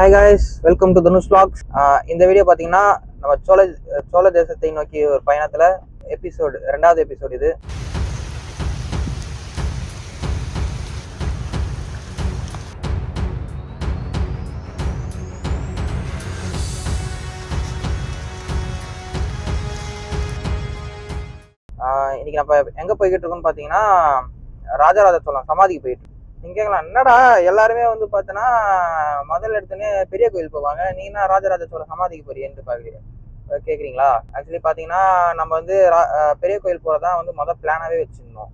Hi guys welcome to Dhanush vlogs. இந்த video பார்த்தீங்கன்னா நம்ம சோழ சோழ தேசத்தை நோக்கி ஒரு பயணத்தில் எபிசோடு ரெண்டாவது எபிசோடு இது. இன்னைக்கு நம்ம எங்கே போய்கிட்டு இருக்கோம்னு பார்த்தீங்கன்னா ராஜராஜ சோழன் சமாதிக்கு போயிட்டு இருக்கோம். கேட்கலாம் என்னடா எல்லாருமே வந்து பார்த்தோன்னா முதல்ல எடுத்தோன்னே பெரிய கோயில் போவாங்க. நீங்கன்னா ராஜராஜ சோழ சமாதிக்கு போறியன்ட்டு பார்க்குறீங்க கேட்குறீங்களா ஆக்சுவலி பார்த்தீங்கன்னா நம்ம வந்து ரா- பெரிய கோயில் போகிறதான் வந்து மொதல் பிளானாகவே வச்சுருந்தோம்.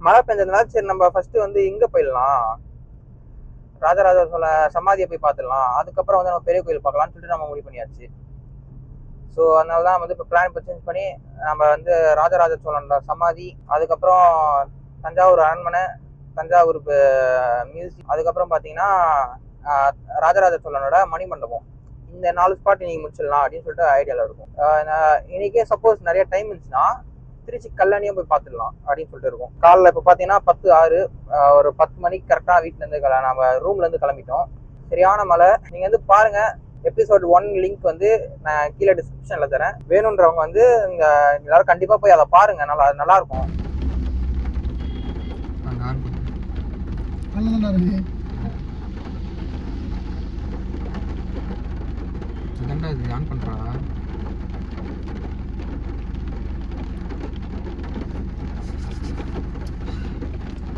மழை பெஞ்சதுனால சரி நம்ம ஃபர்ஸ்ட் வந்து இங்கே போயிடலாம். ராஜராஜ சோழ சமாதியை போய் பார்த்துடலாம் அதுக்கப்புறம் வந்து நம்ம பெரிய கோயில் பார்க்கலாம்னு சொல்லிட்டு நம்ம முடிவு பண்ணியாச்சு. ஸோ அதனால தான் வந்து இப்போ பிளான் இப்போ சேஞ்ச் பண்ணி நம்ம வந்து ராஜராஜ சோழனோட சமாதி அதுக்கப்புறம் தஞ்சாவூர் அரண்மனை தஞ்சாவூர் மியூசியம் அதுக்கப்புறம் பார்த்தீங்கன்னா ராஜராஜ சோழனோட மணிமண்டபம். இந்த நாலு ஸ்பாட் இன்னைக்கு முடிச்சிடலாம் அப்படின்னு சொல்லிட்டு ஐடியாவில் இருக்கும். இன்னைக்கே சப்போஸ் நிறைய டைம் இருந்துச்சுன்னா திருச்சி கல்லணையும் போய் பார்த்துடலாம் அப்படின்னு சொல்லிட்டு இருக்கும். காலைல இப்போ பார்த்தீங்கன்னா பத்து ஆறு ஒரு பத்து மணிக்கு கரெக்டாக வீட்டிலேருந்து கிள நம்ம ரூம்லேருந்து கிளம்பிட்டோம். சரியான மழை. நீங்கள் வந்து பாருங்கள் எபிசோட் ஒன் லிங்க் வந்து நான் கீழே டிஸ்கிரிப்ஷனில் தரேன். வேணுன்றவங்க வந்து இங்கே எல்லாரும் கண்டிப்பாக போய் அதை பாருங்கள் நல்லா நல்லா இருக்கும் நாங்கள் ஆன் பண்ணோம் நல்லதாண்டா இருக்கு செகண்டாக இது ஆன் பண்ணுறா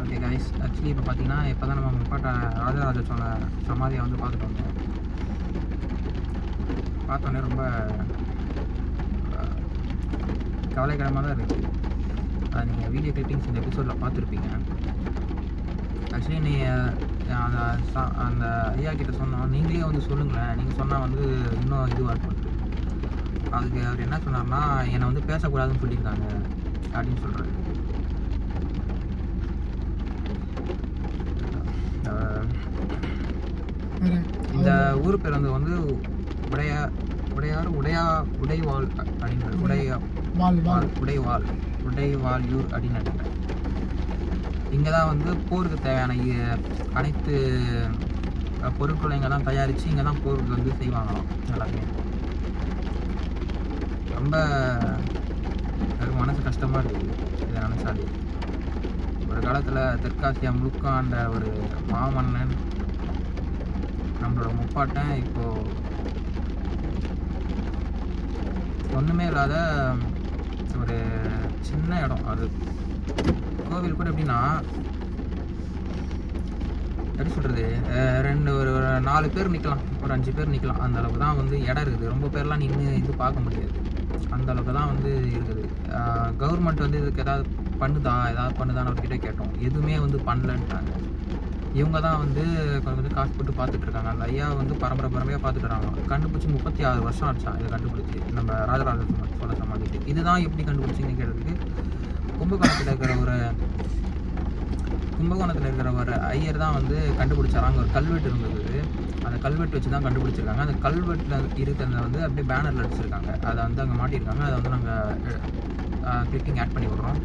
ஓகே கைஸ் ஆக்சுவலி இப்போ பார்த்தீங்கன்னா இப்போ தான் நம்ம முப்பாட்ட ராஜராஜ சோழ சமாதியை வந்து பார்த்துட்டு வந்தோம். பார்த்தோன்னே ரொம்ப அஹ், கவலைக்கிடமாக தான் இருக்குது அது நீங்கள் வீடியோ கிளிப்பிங்ஸ் இந்த எபிசோடில் பார்த்துருப்பீங்க. ஆக்சுவலி நீ அந்த அந்த ஐயா கிட்ட சொன்னோம் நீங்களே வந்து சொல்லுங்களேன். நீங்கள் சொன்னால் வந்து இன்னும் இதுவாக இருக்கும். அதுக்கு அவர் என்ன சொன்னார்னா என்னை வந்து பேசக்கூடாதுன்னு சொல்லியிருக்காங்க. அப்படின்னு சொல்கிறாரு இந்த ஊர் பேர் வந்து வந்து உடையா உடையார் உடையா உடைவாள் அப்படின்னு உடையா வால் வால். உடைவாள் உடைவாள்யூர் அப்படின்னு நினைக்கிறேன் இங்கே தான் வந்து போருக்கு தேவையான அனைத்து பொருட்களும் இங்கே தான் தயாரித்து இங்கே தான் போருக்கு வந்து செய்வாங்களாம் எல்லாமே ரொம்ப எனக்கு மனசு கஷ்டமாக இருக்குது. இதை நினச்சாலே. ஒரு காலத்தில் தெற்காசியா முழுக்காண்ட ஒரு மாமன்னன் நம்மளோட முப்பாட்டன் இப்போது ஒன்றுமே இல்லாத ஒரு சின்ன இடம். அது கோவில் கூட எப்படின்னா எப்படி சொல்கிறது ரெண்டு ஒரு நாலு பேர் நிற்கலாம் ஒரு அஞ்சு பேர் நிற்கலாம் அந்த அளவுக்கு தான் வந்து இடம் இருக்குது. ரொம்ப பேர்லாம் நின்று இது பார்க்க முடியாது. அந்த அளவுக்கு தான் வந்து இருக்குது. கவர்மெண்ட் வந்து இதுக்கு ஏதாவது பண்ணுதா? ஏதாவது பண்ணுதான்னு அவர்கிட்ட கேட்டோம். எதுவுமே வந்து பண்ணலன்ட்டாங்க. இவங்க தான் வந்து கொஞ்சம் வந்து காசு போட்டு பார்த்துட்டு இருக்காங்க. அந்த ஐயா வந்து பரம்பரை பரம்பரையாக பார்த்துட்டு இருக்காங்க. கண்டுபிடிச்சி முப்பத்தி ஆறு வருஷம் ஆச்சா. இதை கண்டுபிடிச்சி. நம்ம ராஜராஜ சோழ- சோழ சமாதிக்கு இதுதான் எப்படி கண்டுபிடிச்சிங்கன்னு கேட்டதுக்கு கும்பகோணத்தில் இருக்கிற ஒரு கும்பகோணத்தில் இருக்கிற ஒரு ஐயர் தான் வந்து கண்டுபிடிச்சாராங்க ஒரு கல்வெட்டு இருந்தது. அந்த கல்வெட்டு வச்சு தான் கண்டுபிடிச்சிருக்காங்க. அந்த கல்வெட்டில் இருக்கிறத வந்து அப்படியே பேனரில் அடிச்சிருக்காங்க. அதை வந்து அங்கே மாட்டியிருக்காங்க. அதை வந்து நாங்கள் கிளிக்கிங் ஆட் பண்ணி விட்றோம்.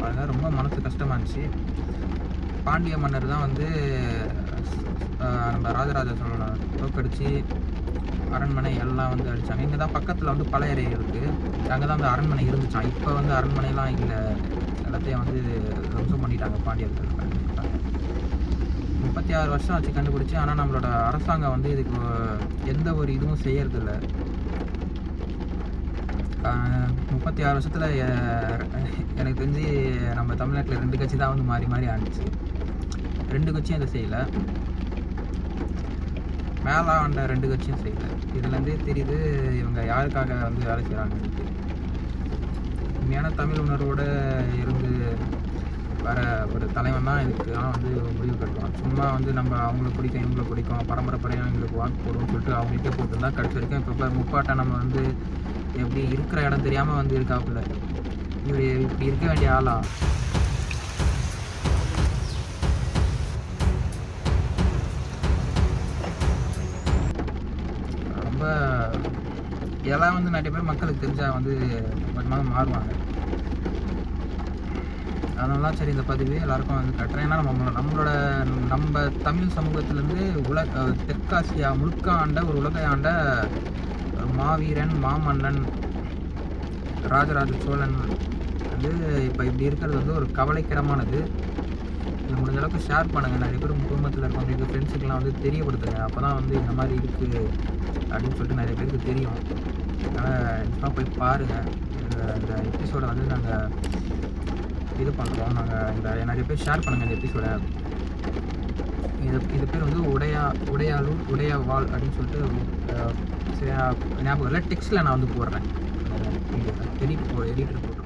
பாருங்க ரொம்ப மனசு கஷ்டமாக இருந்துச்சு. பாண்டிய மன்னர் தான் வந்து நம்ம ராஜராஜ சோழனை தோக்கடிச்சு அரண்மனை எல்லாம் வந்து அடித்தாங்க இங்கே தான் பக்கத்தில் வந்து பழையறை இருக்குது அங்கே தான் அந்த அரண்மனை இருந்துச்சான் இப்போ வந்து அரண்மனைலாம் இல்லை. எல்லாத்தையும் வந்து ரொம்ப பண்ணிட்டாங்க பாண்டியர்கள். முப்பத்தி ஆறு வருஷம் ஆச்சு கண்டுபிடிச்சி. ஆனால் நம்மளோட அரசாங்கம் வந்து இதுக்கு எந்த ஒரு இதுவும் செய்யறதில்ல. முப்பத்தி ஆறு வருஷத்தில் எனக்கு தெரிஞ்சு நம்ம தமிழ்நாட்டில் ரெண்டு கட்சி தான் வந்து மாறி மாறி ஆணுச்சு. ரெண்டு கட்சியும் அதை செய்யலை. மேலே ரெண்டு கட்சியும் செய்யல. இதுலேருந்தே தெரியுது இவங்க யாருக்காக வந்து வேலை செய்கிறாங்கன்னு உண்மையான தமிழ் உணர்வோடு இருந்து வர ஒரு தலைவன் தான் இதுக்கெல்லாம் வந்து முடிவு கட்டுவான் சும்மா வந்து நம்ம அவங்களுக்கு பிடிக்கும் இவங்களை பிடிக்கும் பரம்பரை பரையாக எங்களுக்கு வாக்கு போடுவோம்னு சொல்லிட்டு அவங்களுக்கே போட்டுருந்தா கடைசி வரைக்கும் இப்போ இப்போ முப்பாட்டை நம்ம வந்து எப்படி இருக்கிற இடம் தெரியாமல் வந்து இருக்காப்புல. இவர் இப்படி இருக்க வேண்டிய ஆளா? இதெல்லாம் வந்து நிறைய பேர் மக்களுக்கு தெரிஞ்சால் வந்து கொஞ்சமாக மாறுவாங்க. அதனால சரி இந்த பதிவு எல்லாருக்கும் வந்து கட்டுறேன். ஏன்னா நம்ம நம்மளோட நம்ம தமிழ் சமூகத்திலேருந்து உலக தெற்காசியா முழுக்க ஆண்ட ஒரு உலகை ஆண்ட ஒரு மாவீரன் மாமன்னன் ராஜராஜ சோழன் வந்து இப்போ இப்படி இருக்கிறது வந்து ஒரு கவலைக்கிடமானது. இது முடிஞ்ச அளவுக்கு ஷேர் பண்ணுங்கள் நிறைய பேர் உங்கள் குடும்பத்தில் இருக்கவங்களுக்கு ஃப்ரெண்ட்ஸுக்கெலாம் வந்து தெரியப்படுத்துங்க அப்போ தான் வந்து இந்த மாதிரி இருக்குது அப்படின்னு சொல்லிட்டு நிறைய பேருக்கு தெரியும் அதனால் நிச்சயமாக போய் பாருங்கள் இந்த இந்த எபிசோடை வந்து நாங்கள் இது பண்ணுறோம் நாங்கள் இந்த நிறைய பேர் ஷேர் பண்ணுங்கள் இந்த எபிசோடை இது இது பேர் வந்து உடையா உடையாளூர் உடையா வால் அப்படின்னு சொல்லிட்டு சரியா ஞாபகம் இல்லை டெக்ஸ்ட்டில் நான் வந்து போடுறேன் போ எடிட்டர் போடுறேன்